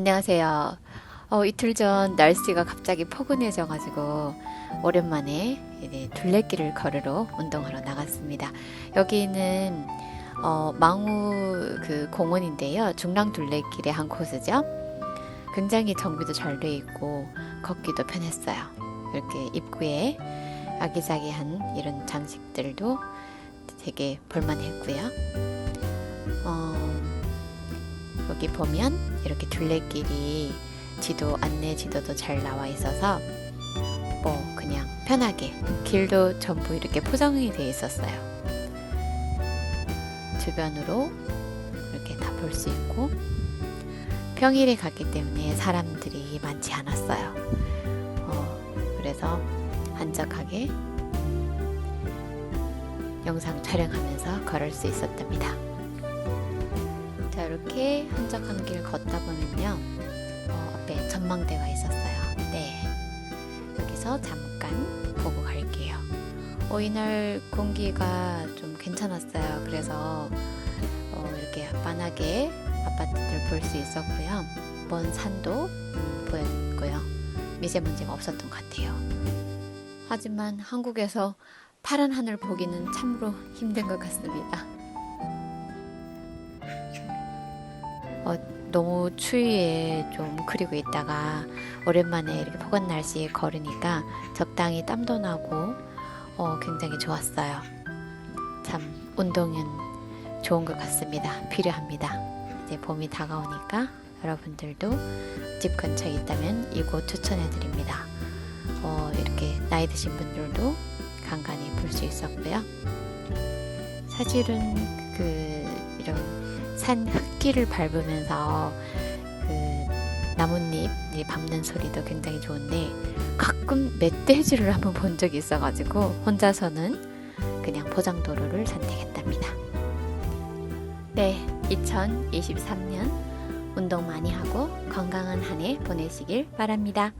안녕하세요. 어, 이틀 전 날씨가 갑자기 포근해져가지고 오랜만에 둘레길을 걸으러 운동하러 나갔습니다. 여기는 어, 망우 그 공원인데요. 중랑 둘레길의 한 코스죠. 굉장히 정비도 잘 돼 있고 걷기도 편했어요. 이렇게 입구에 아기자기한 이런 장식들도 되게 볼만했고요. 어, 여기 보면 이렇게 둘레길이 지도 안내 지도도 잘 나와 있어서 뭐 그냥 편하게 길도 전부 이렇게 포장이 되어 있었어요. 주변으로 이렇게 다 볼 수 있고 평일에 갔기 때문에 사람들이 많지 않았어요. 어, 그래서 한적하게 영상 촬영하면서 걸을 수 있었답니다. 자 이렇게 한적한 길 걷다 보면요. 어, 앞에 전망대가 있었어요. 네. 여기서 잠깐 보고 갈게요. 어, 이날 공기가 좀 괜찮았어요. 그래서 어, 이렇게 만하게 아파트들 볼수 있었고요. 먼 산도 음, 보였고요. 미세먼지가 없었던 것 같아요. 하지만 한국에서 파란 하늘 보기는 참으로 힘든 것 같습니다 너무 추위에 좀 그리고 있다가 오랜만에 이렇게 포근 날씨에 걸으니까 적당히 땀도 나고 어, 굉장히 좋았어요. 참 운동은 좋은 것 같습니다. 필요합니다. 이제 봄이 다가오니까 여러분들도 집 근처에 있다면 이곳 추천해 드립니다. 어, 이렇게 나이 드신 분들도 간간히 볼 수 있었고요. 사실은 그 이런 산 흙길을 밟으면서 그 나뭇잎 밟는 소리도 굉장히 좋은데 가끔 멧돼지를 한번 본 적이 있어가지고 혼자서는 그냥 포장도로를 선택했답니다. 네, 2023년 운동 많이 하고 건강한 한 해 보내시길 바랍니다.